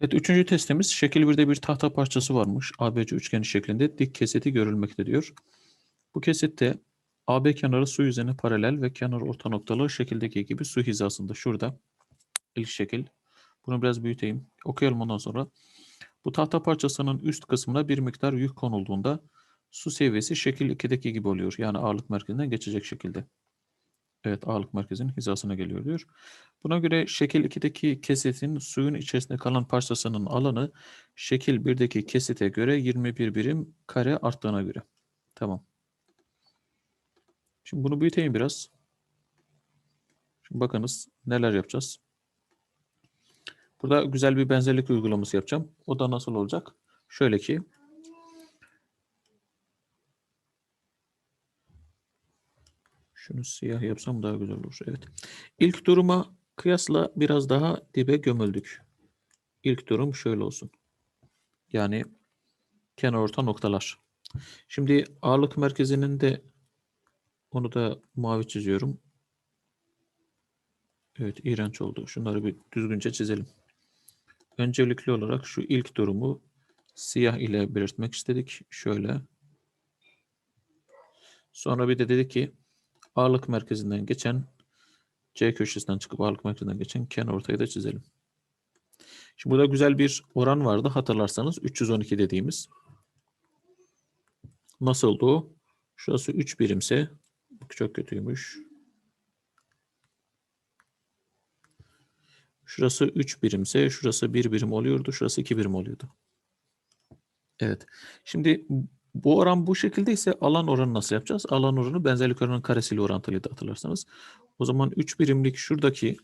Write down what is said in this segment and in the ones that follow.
Evet, üçüncü testimiz şekil 1'de bir tahta parçası varmış. ABC üçgeni şeklinde dik kesiti görülmekte diyor. Bu kesitte AB kenarı su yüzeyine paralel ve kenar orta noktalı şekildeki gibi su hizasında. Şurada ilk şekil. Bunu biraz büyüteyim. Okuyalım ondan sonra. Bu tahta parçasının üst kısmına bir miktar yük konulduğunda su seviyesi şekil 2'deki gibi oluyor. Yani ağırlık merkezinden geçecek şekilde. Evet ağırlık merkezinin hizasına geliyor diyor. Buna göre şekil 2'deki kesitin suyun içerisinde kalan parçasının alanı şekil 1'deki kesite göre 21 birim kare arttığına göre. Tamam. Şimdi bunu büyüteyim biraz. Şimdi bakınız neler yapacağız. Burada güzel bir benzerlik uygulaması yapacağım. O da nasıl olacak? Şöyle ki Şunu siyah yapsam daha güzel olur. Evet. İlk duruma kıyasla biraz daha dibe gömüldük. İlk durum şöyle olsun. Yani kenar orta noktalar. Şimdi ağırlık merkezinin de onu da mavi çiziyorum. Evet, iğrenç oldu. Şunları bir düzgünce çizelim. Öncelikli olarak şu ilk durumu siyah ile belirtmek istedik. Şöyle. Sonra bir de dedik ki ağırlık merkezinden geçen C köşesinden çıkıp ağırlık merkezinden geçen kenar ortayı da çizelim. Şimdi burada güzel bir oran vardı hatırlarsanız 312 dediğimiz. Nasıldı o? Şurası 3 birimse çok kötüymüş. Şurası 3 birimse şurası 1 birim oluyordu. Şurası 2 birim oluyordu. Evet. Şimdi bu oran bu şekilde ise alan oranı nasıl yapacağız? Alan oranı benzerlik oranının karesiyle orantılıydı hatırlarsanız. O zaman 3 birimlik şuradaki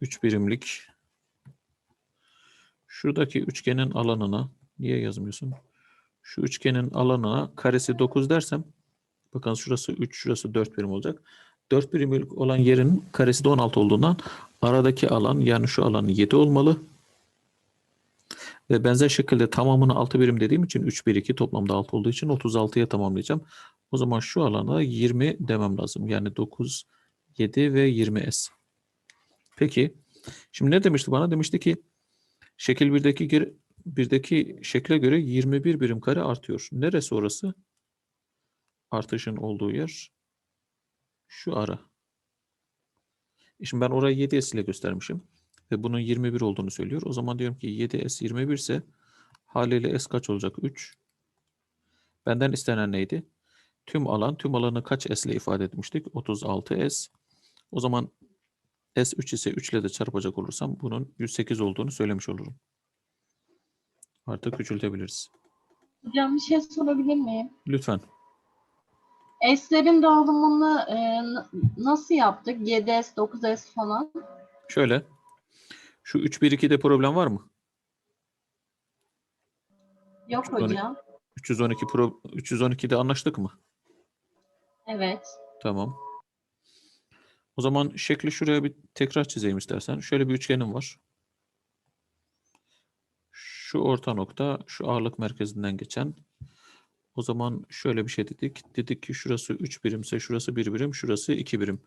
3 birimlik şuradaki üçgenin alanına niye yazmıyorsun? Şu üçgenin alanına karesi 9 dersem bakın şurası 3 şurası 4 birim olacak. 4 birimlik olan yerin karesi de 16 olduğundan aradaki alan yani şu alan 7 olmalı. Ve benzer şekilde tamamını 6 birim dediğim için 3, 1, 2 toplamda 6 olduğu için 36'ya tamamlayacağım. O zaman şu alana 20 demem lazım. Yani 9, 7 ve 20S. Peki. Şimdi ne demişti bana? Demişti ki şekil 1'deki geri- birdeki şekle göre 21 birim kare artıyor. Neresi orası? Artışın olduğu yer şu ara. Şimdi ben orayı 7S ile göstermişim ve bunun 21 olduğunu söylüyor. O zaman diyorum ki 7S 21 ise haliyle S kaç olacak? 3. Benden istenen neydi? Tüm alan, tüm alanı kaç S ile ifade etmiştik? 36S. O zaman S 3 ise 3 ile de çarpacak olursam bunun 108 olduğunu söylemiş olurum. Artık küçültebiliriz. Hocam bir şey sorabilir miyim? Lütfen. S'lerin dağılımını e, nasıl yaptık? 7S, 9S falan. Şöyle. Şu 3 1 2'de problem var mı? Yok 312. hocam. 312 pro 312'de anlaştık mı? Evet. Tamam. O zaman şekli şuraya bir tekrar çizeyim istersen. Şöyle bir üçgenim var. Şu orta nokta, şu ağırlık merkezinden geçen. O zaman şöyle bir şey dedik. Dedik ki şurası 3 birimse şurası 1 birim, şurası 2 birim.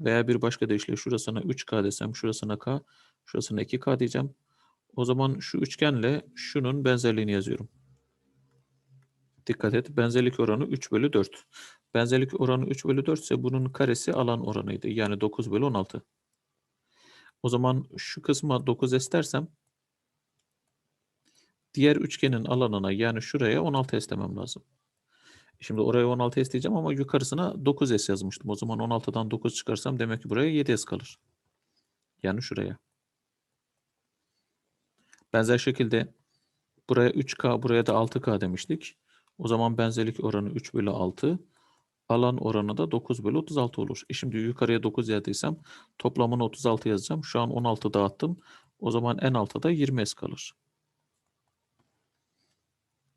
Veya bir başka deyişle şurasına 3K desem, şurasına K, şurasına 2K diyeceğim. O zaman şu üçgenle şunun benzerliğini yazıyorum. Dikkat et. Benzerlik oranı 3 bölü 4. Benzerlik oranı 3 bölü 4 ise bunun karesi alan oranıydı. Yani 9 bölü 16. O zaman şu kısma 9S dersem diğer üçgenin alanına yani şuraya 16S demem lazım. Şimdi oraya 16S diyeceğim ama yukarısına 9S yazmıştım. O zaman 16'dan 9 çıkarsam demek ki buraya 7S kalır. Yani şuraya. Benzer şekilde buraya 3K buraya da 6K demiştik. O zaman benzerlik oranı 3 bölü 6. Alan oranı da 9 bölü 36 olur. E şimdi yukarıya 9 yazdıysam toplamını 36 yazacağım. Şu an 16 dağıttım. O zaman en altta da 20 S kalır.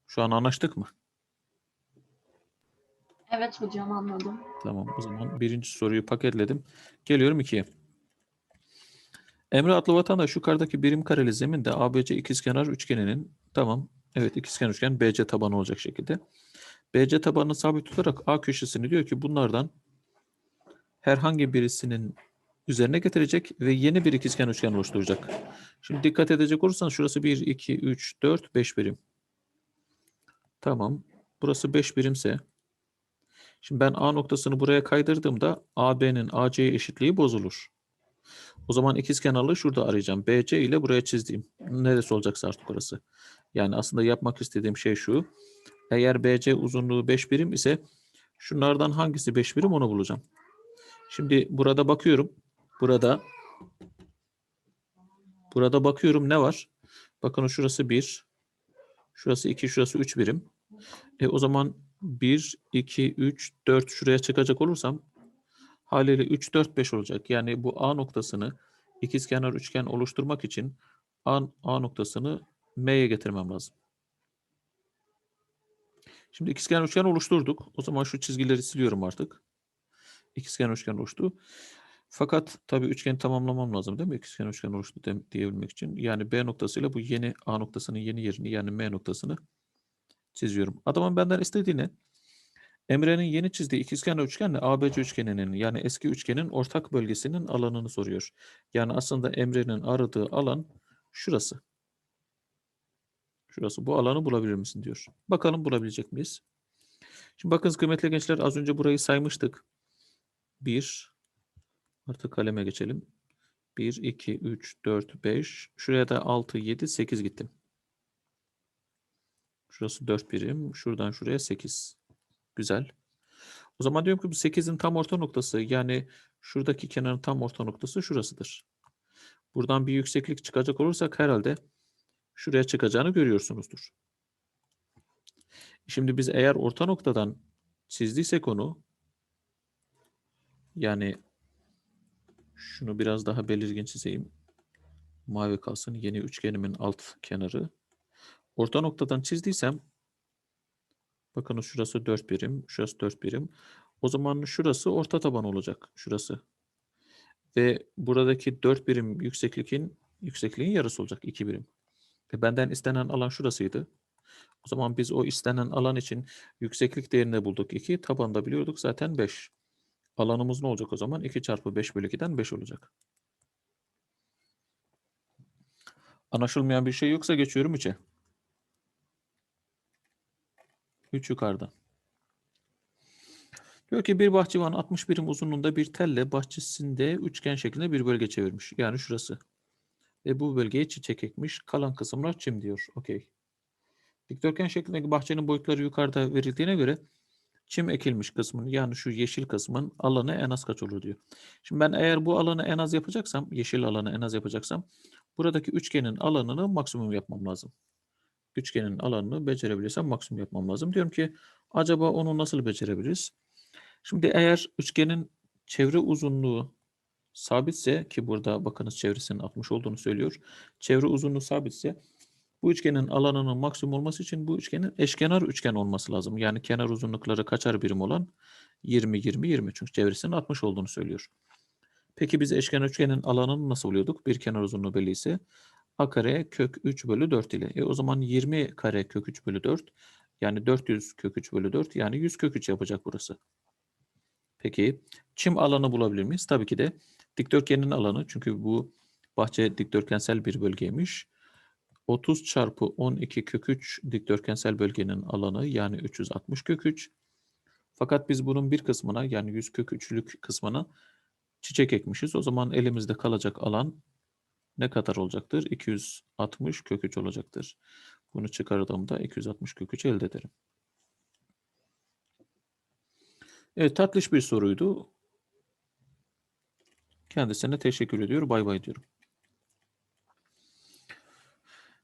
Şu an anlaştık mı? Evet hocam anladım. Tamam o zaman birinci soruyu paketledim. Geliyorum ikiye. Emre adlı vatandaş yukarıdaki birim kareli zeminde ABC ikizkenar üçgeninin tamam evet ikizkenar üçgen BC tabanı olacak şekilde. BC tabanını sabit tutarak A köşesini diyor ki bunlardan herhangi birisinin üzerine getirecek ve yeni bir ikizkenar üçgen oluşturacak. Şimdi dikkat edecek olursan şurası 1, 2, 3, 4, 5 birim. Tamam. Burası 5 birimse şimdi ben A noktasını buraya kaydırdığımda AB'nin AC'ye eşitliği bozulur. O zaman ikizkenarlığı şurada arayacağım. BC ile buraya çizdiğim. Neresi olacaksa artık orası. Yani aslında yapmak istediğim şey şu. Eğer BC uzunluğu 5 birim ise şunlardan hangisi 5 birim onu bulacağım. Şimdi burada bakıyorum. Burada burada bakıyorum ne var? Bakın şurası 1. Şurası 2, şurası 3 birim. E o zaman 1, 2, 3, 4 şuraya çıkacak olursam haliyle 3, 4, 5 olacak. Yani bu A noktasını ikizkenar üçgen oluşturmak için A, A noktasını M'ye getirmem lazım. Şimdi ikizkenar üçgen oluşturduk. O zaman şu çizgileri siliyorum artık. İkizkenar üçgen oluştu. Fakat tabii üçgeni tamamlamam lazım değil mi? İkizkenar üçgen oluştu diyebilmek için. Yani B noktasıyla bu yeni A noktasının yeni yerini yani M noktasını çiziyorum. Adamın benden istediği ne? Emre'nin yeni çizdiği ikizkenar üçgenle ABC üçgeninin yani eski üçgenin ortak bölgesinin alanını soruyor. Yani aslında Emre'nin aradığı alan şurası. Şurası. Bu alanı bulabilir misin diyor. Bakalım bulabilecek miyiz? Şimdi bakınız kıymetli gençler az önce burayı saymıştık. 1 artık kaleme geçelim. 1, 2, 3, 4, 5. Şuraya da 6, 7, 8 gittim. Şurası 4 birim. Şuradan şuraya 8. Güzel. O zaman diyorum ki bu 8'in tam orta noktası yani şuradaki kenarın tam orta noktası şurasıdır. Buradan bir yükseklik çıkacak olursak herhalde şuraya çıkacağını görüyorsunuzdur. Şimdi biz eğer orta noktadan çizdiysek onu yani şunu biraz daha belirgin çizeyim. Mavi kalsın. Yeni üçgenimin alt kenarı. Orta noktadan çizdiysem bakın şurası 4 birim, şurası 4 birim. O zaman şurası orta taban olacak. Şurası. Ve buradaki 4 birim yüksekliğin yüksekliğin yarısı olacak 2 birim. Ve benden istenen alan şurasıydı. O zaman biz o istenen alan için yükseklik değerini bulduk 2. Tabanda biliyorduk zaten 5. Alanımız ne olacak o zaman? 2 çarpı 5 bölü 2'den 5 olacak. Anlaşılmayan bir şey yoksa geçiyorum 3'e. 3 yukarıda. Diyor ki bir bahçıvan 60 birim uzunluğunda bir telle bahçesinde üçgen şeklinde bir bölge çevirmiş. Yani şurası. Ve bu bölgeye çiçek ekmiş. Kalan kısımlar çim diyor. Okey. Dikdörtgen şeklindeki bahçenin boyutları yukarıda verildiğine göre çim ekilmiş kısmın yani şu yeşil kısmın alanı en az kaç olur diyor. Şimdi ben eğer bu alanı en az yapacaksam, yeşil alanı en az yapacaksam buradaki üçgenin alanını maksimum yapmam lazım. Üçgenin alanını becerebilirsem maksimum yapmam lazım. Diyorum ki acaba onu nasıl becerebiliriz? Şimdi eğer üçgenin çevre uzunluğu sabitse ki burada bakınız çevresinin 60 olduğunu söylüyor. Çevre uzunluğu sabitse bu üçgenin alanının maksimum olması için bu üçgenin eşkenar üçgen olması lazım. Yani kenar uzunlukları kaçar birim olan 20 20 20 çünkü çevresinin 60 olduğunu söylüyor. Peki biz eşkenar üçgenin alanını nasıl buluyorduk? Bir kenar uzunluğu belli ise a kare kök 3 bölü 4 ile. E o zaman 20 kare kök 3 bölü 4 yani 400 kök 3 bölü 4 yani 100 kök 3 yapacak burası. Peki çim alanı bulabilir miyiz? Tabii ki de dikdörtgenin alanı çünkü bu bahçe dikdörtgensel bir bölgeymiş. 30 çarpı 12 kök 3 dikdörtgensel bölgenin alanı yani 360 kök 3. Fakat biz bunun bir kısmına yani 100 kök 3'lük kısmına çiçek ekmişiz. O zaman elimizde kalacak alan ne kadar olacaktır? 260 kök 3 olacaktır. Bunu çıkardığımda 260 kök 3 elde ederim. Evet tatlış bir soruydu. Kendisine teşekkür ediyor. Bay bay diyorum.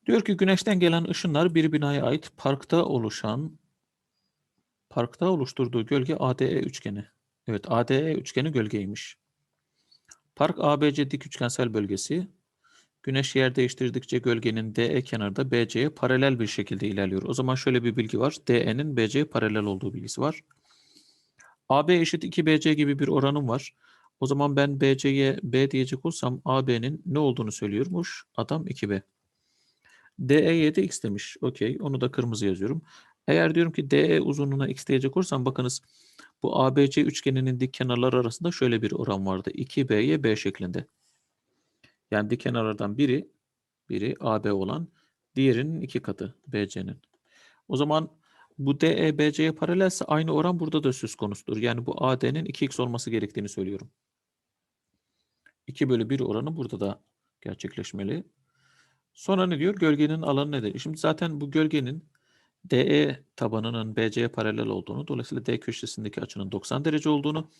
Diyor ki güneşten gelen ışınlar bir binaya ait parkta oluşan parkta oluşturduğu gölge ADE üçgeni. Evet ADE üçgeni gölgeymiş. Park ABC dik üçgensel bölgesi. Güneş yer değiştirdikçe gölgenin DE kenarda BC'ye paralel bir şekilde ilerliyor. O zaman şöyle bir bilgi var. DE'nin BC'ye paralel olduğu bilgisi var. AB eşit 2BC gibi bir oranım var. O zaman ben BC'ye B diyecek olsam AB'nin ne olduğunu söylüyormuş. Adam 2B. DE'ye de x demiş. Okey. Onu da kırmızı yazıyorum. Eğer diyorum ki DE uzunluğuna x diyecek olursam bakınız bu ABC üçgeninin dik kenarları arasında şöyle bir oran vardı. 2B'ye B şeklinde. Yani dik kenarlardan biri Biri AB olan, diğerinin iki katı BC'nin. O zaman bu DE BC'ye paralelse aynı oran burada da söz konusudur. Yani bu AD'nin 2x olması gerektiğini söylüyorum. 2 bölü 1 oranı burada da gerçekleşmeli. Sonra ne diyor? Gölgenin alanı nedir? Şimdi zaten bu gölgenin DE tabanının BC'ye paralel olduğunu, dolayısıyla D köşesindeki açının 90 derece olduğunu,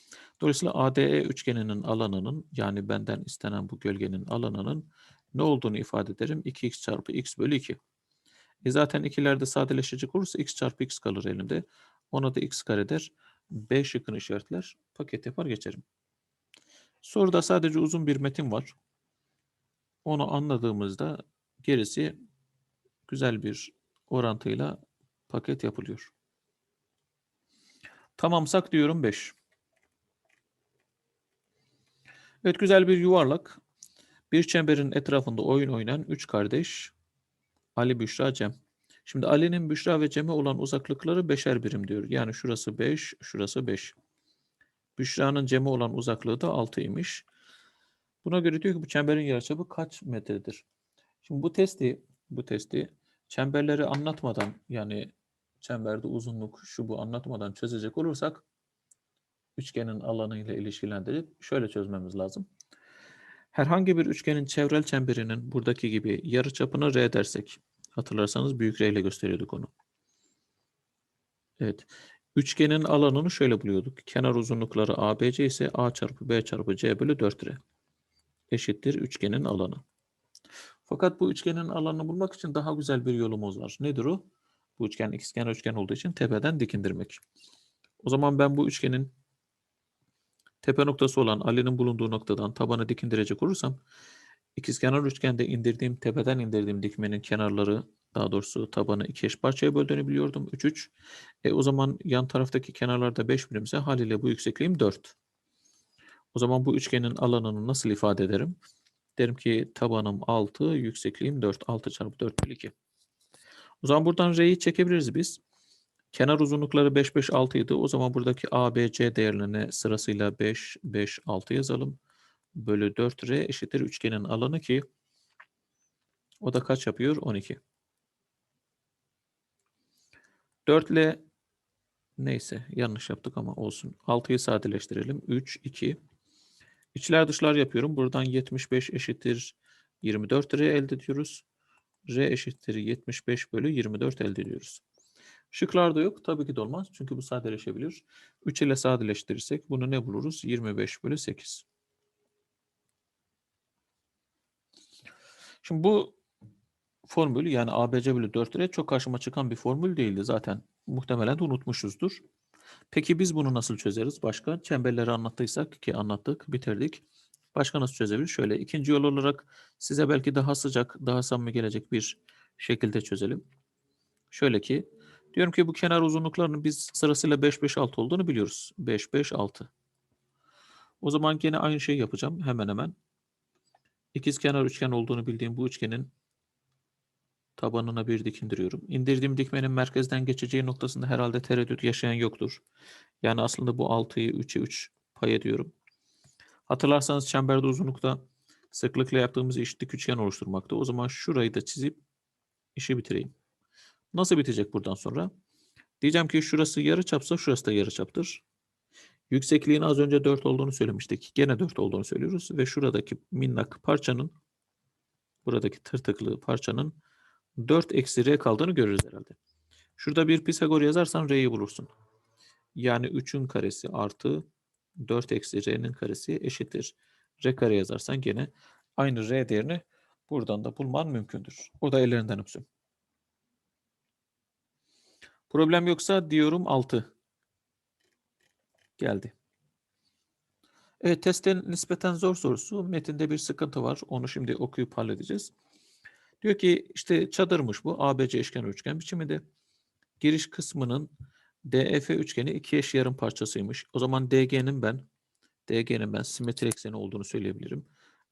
dolayısıyla ADE üçgeninin alanının yani benden istenen bu gölgenin alanının ne olduğunu ifade ederim. 2x çarpı x bölü 2. E zaten ikilerde sadeleşecek olursa x çarpı x kalır elimde. Ona da x kare der. B şıkkını işaretler. Paket yapar geçerim. Soruda sadece uzun bir metin var. Onu anladığımızda gerisi güzel bir orantıyla paket yapılıyor. Tamamsak diyorum 5. Evet güzel bir yuvarlak. Bir çemberin etrafında oyun oynayan 3 kardeş Ali, Büşra, Cem. Şimdi Ali'nin Büşra ve Cem'e olan uzaklıkları beşer birim diyor. Yani şurası 5, şurası 5. Büşra'nın Cem'e olan uzaklığı da 6 imiş. Buna göre diyor ki bu çemberin yarıçapı kaç metredir? Şimdi bu testi bu testi çemberleri anlatmadan yani çemberde uzunluk şu bu anlatmadan çözecek olursak üçgenin alanı ile ilişkilendirip şöyle çözmemiz lazım. Herhangi bir üçgenin çevrel çemberinin buradaki gibi yarıçapını R dersek hatırlarsanız büyük R ile gösteriyorduk onu. Evet. Üçgenin alanını şöyle buluyorduk. Kenar uzunlukları ABC ise A çarpı B çarpı C bölü 4R eşittir üçgenin alanı. Fakat bu üçgenin alanını bulmak için daha güzel bir yolumuz var. Nedir o? Bu üçgen ikizkenar üçgen olduğu için tepeden dik indirmek. O zaman ben bu üçgenin tepe noktası olan Ali'nin bulunduğu noktadan tabanı dik indirecek olursam ikizkenar üçgende indirdiğim tepeden indirdiğim dikmenin kenarları daha doğrusu tabanı iki eş parçaya böldüğünü biliyordum. 3 3. E o zaman yan taraftaki kenarlarda 5 birimse haliyle bu yüksekliğim 4. O zaman bu üçgenin alanını nasıl ifade ederim? Derim ki tabanım 6, yüksekliğim 4. 6 çarpı 4 bölü 2. O zaman buradan R'yi çekebiliriz biz. Kenar uzunlukları 5, 5, 6 idi. O zaman buradaki A, B, C değerlerine sırasıyla 5, 5, 6 yazalım. Bölü 4 R eşittir üçgenin alanı ki o da kaç yapıyor? 12. 4 ile neyse yanlış yaptık ama olsun. 6'yı sadeleştirelim. 3, 2. İçler dışlar yapıyorum. Buradan 75 eşittir 24 R elde ediyoruz. R eşittir 75 bölü 24 elde ediyoruz. Şıklarda yok. Tabii ki de olmaz. Çünkü bu sadeleşebilir. 3 ile sadeleştirirsek bunu ne buluruz? 25 bölü 8. Şimdi bu formül yani ABC bölü 4 lira çok karşıma çıkan bir formül değildi zaten. Muhtemelen de unutmuşuzdur. Peki biz bunu nasıl çözeriz? Başka çemberleri anlattıysak ki anlattık, bitirdik. Başka nasıl çözebiliriz? Şöyle ikinci yol olarak size belki daha sıcak, daha samimi gelecek bir şekilde çözelim. Şöyle ki diyorum ki bu kenar uzunluklarının biz sırasıyla 5 5 6 olduğunu biliyoruz. 5 5 6. O zaman gene aynı şeyi yapacağım hemen hemen. İkizkenar üçgen olduğunu bildiğim bu üçgenin tabanına bir dik indiriyorum. İndirdiğim dikmenin merkezden geçeceği noktasında herhalde tereddüt yaşayan yoktur. Yani aslında bu 6'yı 3'e 3 pay ediyorum. Hatırlarsanız çemberde uzunlukta sıklıkla yaptığımız eşitlik üçgen oluşturmakta. O zaman şurayı da çizip işi bitireyim. Nasıl bitecek buradan sonra? Diyeceğim ki şurası yarı çapsa şurası da yarı çaptır. Yüksekliğin az önce 4 olduğunu söylemiştik. Gene 4 olduğunu söylüyoruz ve şuradaki minnak parçanın buradaki tırtıklı parçanın 4 eksi r kaldığını görürüz herhalde. Şurada bir Pisagor yazarsan r'yi bulursun. Yani 3'ün karesi artı 4 eksi r'nin karesi eşittir. r kare yazarsan gene aynı r değerini buradan da bulman mümkündür. O da ellerinden öpsün. Problem yoksa diyorum 6. Geldi. Evet testin nispeten zor sorusu. Metinde bir sıkıntı var. Onu şimdi okuyup halledeceğiz. Diyor ki işte çadırmış bu. ABC eşkenar üçgen biçiminde. Giriş kısmının DEF üçgeni iki eş yarım parçasıymış. O zaman DG'nin ben DG'nin ben simetri ekseni olduğunu söyleyebilirim.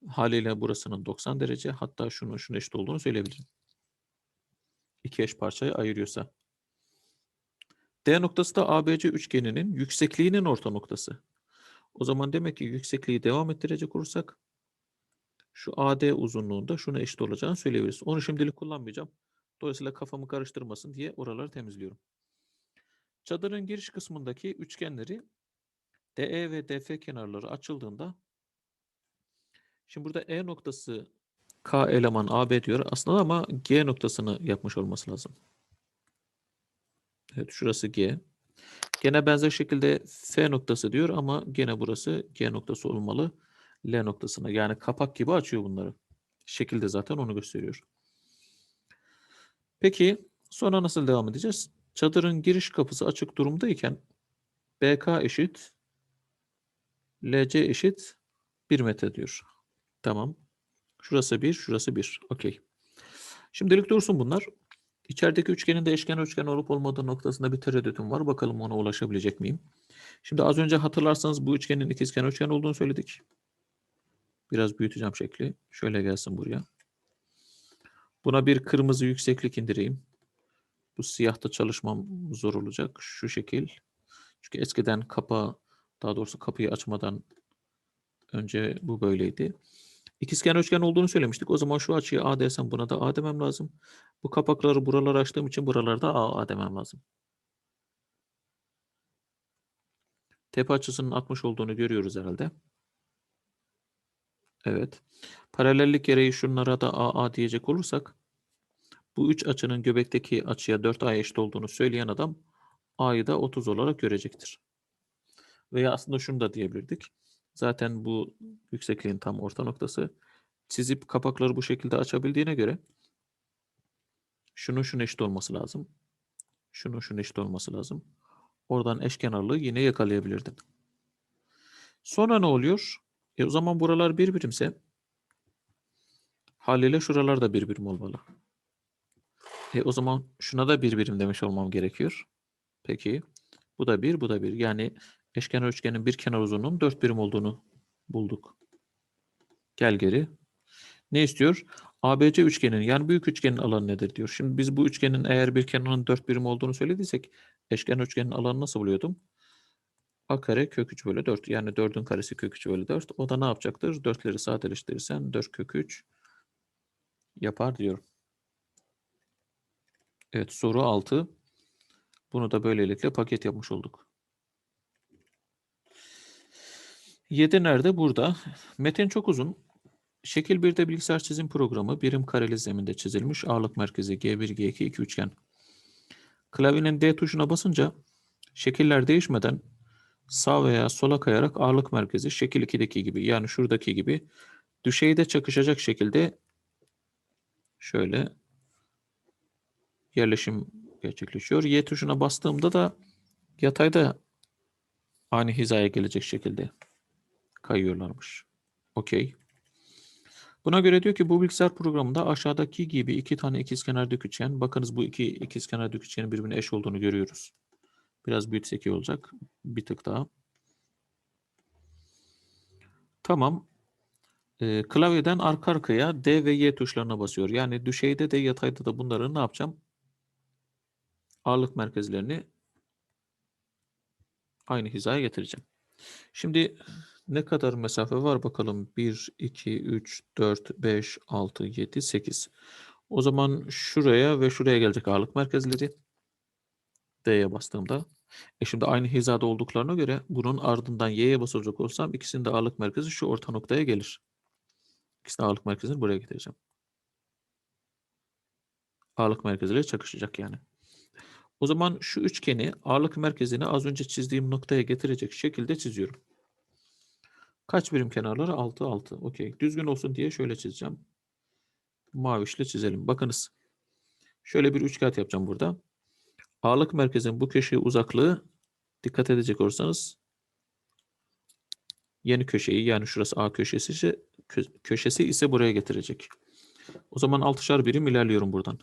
Haliyle burasının 90 derece hatta şunun şunun eşit olduğunu söyleyebilirim. İki eş parçayı ayırıyorsa. D noktası da ABC üçgeninin yüksekliğinin orta noktası. O zaman demek ki yüksekliği devam ettirecek olursak şu AD uzunluğunda şuna eşit olacağını söyleyebiliriz. Onu şimdilik kullanmayacağım. Dolayısıyla kafamı karıştırmasın diye oraları temizliyorum. Çadırın giriş kısmındaki üçgenleri DE ve DF kenarları açıldığında şimdi burada E noktası K eleman AB diyor aslında ama G noktasını yapmış olması lazım. Evet şurası G. Gene benzer şekilde F noktası diyor ama gene burası G noktası olmalı. L noktasına yani kapak gibi açıyor bunları. Şekilde zaten onu gösteriyor. Peki sonra nasıl devam edeceğiz? Çadırın giriş kapısı açık durumdayken BK eşit LC eşit 1 metre diyor. Tamam. Şurası 1, şurası 1. Okey. Şimdilik dursun bunlar. İçerideki üçgenin de eşkenar üçgen olup olmadığı noktasında bir tereddütüm var. Bakalım ona ulaşabilecek miyim? Şimdi az önce hatırlarsanız bu üçgenin ikizkenar üçgen olduğunu söyledik. Biraz büyüteceğim şekli. Şöyle gelsin buraya. Buna bir kırmızı yükseklik indireyim. Bu siyahta çalışmam zor olacak. Şu şekil. Çünkü eskiden kapa, daha doğrusu kapıyı açmadan önce bu böyleydi. İkizkenar üçgen olduğunu söylemiştik. O zaman şu açıyı A desem buna da A demem lazım. Bu kapakları buralara açtığım için buralarda A, A demem lazım. Tepe açısının 60 olduğunu görüyoruz herhalde. Evet. Paralellik gereği şunlara da AA diyecek olursak bu üç açının göbekteki açıya 4A eşit olduğunu söyleyen adam A'yı da 30 olarak görecektir. Veya aslında şunu da diyebilirdik. Zaten bu yüksekliğin tam orta noktası. Çizip kapakları bu şekilde açabildiğine göre şunun şunun eşit olması lazım. Şunun şunun eşit olması lazım. Oradan eşkenarlığı yine yakalayabilirdin. Sonra ne oluyor? E o zaman buralar bir birimse haliyle şuralar da bir birim olmalı. E o zaman şuna da bir birim demiş olmam gerekiyor. Peki. Bu da bir, bu da bir. Yani eşkenar üçgenin bir kenar uzunluğunun dört birim olduğunu bulduk. Gel geri. Ne istiyor? ABC üçgenin yani büyük üçgenin alanı nedir diyor. Şimdi biz bu üçgenin eğer bir kenarının dört birim olduğunu söylediysek eşkenar üçgenin alanı nasıl buluyordum? A kare kök 3 bölü 4. Yani 4'ün karesi kök 3 bölü 4. O da ne yapacaktır? 4'leri sadeleştirirsen 4 kök 3 yapar diyorum. Evet soru 6. Bunu da böylelikle paket yapmış olduk. 7 nerede? Burada. Metin çok uzun. Şekil 1'de bilgisayar çizim programı birim kareli zeminde çizilmiş. Ağırlık merkezi G1, G2, 2 üçgen. Klavyenin D tuşuna basınca şekiller değişmeden sağ veya sola kayarak ağırlık merkezi şekil 2'deki gibi yani şuradaki gibi düşeyde çakışacak şekilde şöyle yerleşim gerçekleşiyor. Y tuşuna bastığımda da yatayda aynı hizaya gelecek şekilde kayıyorlarmış. Okey. Buna göre diyor ki bu bilgisayar programında aşağıdaki gibi iki tane ikizkenar dik. Bakınız bu iki ikizkenar dik üçgenin birbirine eş olduğunu görüyoruz. Biraz büyütsek iyi olacak. Bir tık daha. Tamam. Ee, klavyeden arka arkaya D ve Y tuşlarına basıyor. Yani düşeyde de yatayda da bunları ne yapacağım? Ağırlık merkezlerini aynı hizaya getireceğim. Şimdi ne kadar mesafe var bakalım. 1, 2, 3, 4, 5, 6, 7, 8. O zaman şuraya ve şuraya gelecek ağırlık merkezleri. D'ye bastığımda. E şimdi aynı hizada olduklarına göre bunun ardından Y'ye basacak olsam ikisinin de ağırlık merkezi şu orta noktaya gelir. İkisinin ağırlık merkezini buraya getireceğim. Ağırlık merkeziyle çakışacak yani. O zaman şu üçgeni ağırlık merkezini az önce çizdiğim noktaya getirecek şekilde çiziyorum. Kaç birim kenarları? 6, 6. Okey. Düzgün olsun diye şöyle çizeceğim. Mavişle çizelim. Bakınız. Şöyle bir üçkağıt yapacağım burada. Ağırlık merkezin bu köşeye uzaklığı dikkat edecek olursanız yeni köşeyi yani şurası A köşesi köşesi ise buraya getirecek. O zaman 6'şar birim ilerliyorum buradan.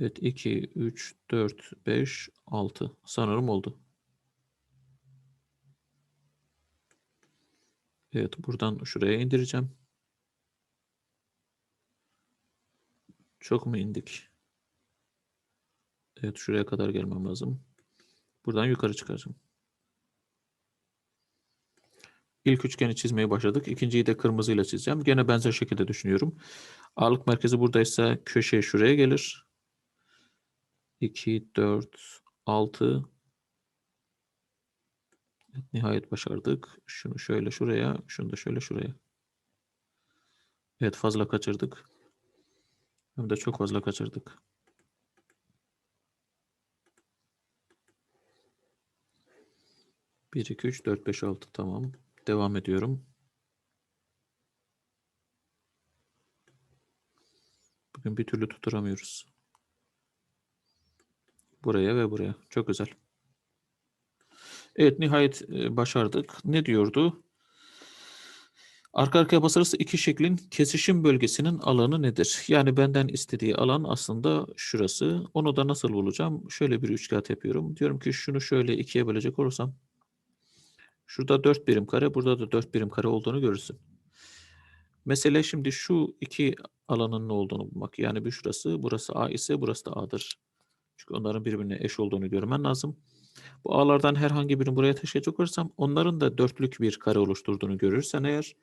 Evet 2, 3, 4, 5, 6 sanırım oldu. Evet buradan şuraya indireceğim. Çok mu indik? Evet şuraya kadar gelmem lazım. Buradan yukarı çıkaracağım. İlk üçgeni çizmeye başladık. İkinciyi de kırmızıyla çizeceğim. Gene benzer şekilde düşünüyorum. Ağırlık merkezi buradaysa köşe şuraya gelir. 2, 4, 6. Evet, nihayet başardık. Şunu şöyle şuraya, şunu da şöyle şuraya. Evet fazla kaçırdık. Hem de çok fazla kaçırdık. Bir, iki, üç, dört, beş, altı. Tamam. Devam ediyorum. Bugün bir türlü tutturamıyoruz. Buraya ve buraya. Çok güzel. Evet nihayet e, başardık. Ne diyordu? Arka arkaya basarsa iki şeklin kesişim bölgesinin alanı nedir? Yani benden istediği alan aslında şurası. Onu da nasıl bulacağım? Şöyle bir üçkağıt yapıyorum. Diyorum ki şunu şöyle ikiye bölecek olursam şurada 4 birim kare, burada da 4 birim kare olduğunu görürsün. Mesele şimdi şu iki alanın ne olduğunu bulmak. Yani bir şurası, burası A ise burası da A'dır. Çünkü onların birbirine eş olduğunu görmen lazım. Bu A'lardan herhangi birini buraya taşıyacak olursam onların da dörtlük bir kare oluşturduğunu görürsen eğer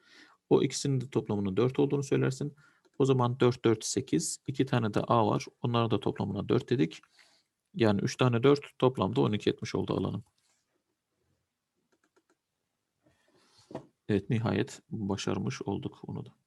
o ikisinin de toplamının 4 olduğunu söylersin. O zaman 4, 4, 8. 2 tane de A var. Onların da toplamına 4 dedik. Yani 3 tane 4 toplamda 12 etmiş oldu alanım. Evet nihayet başarmış olduk onu da.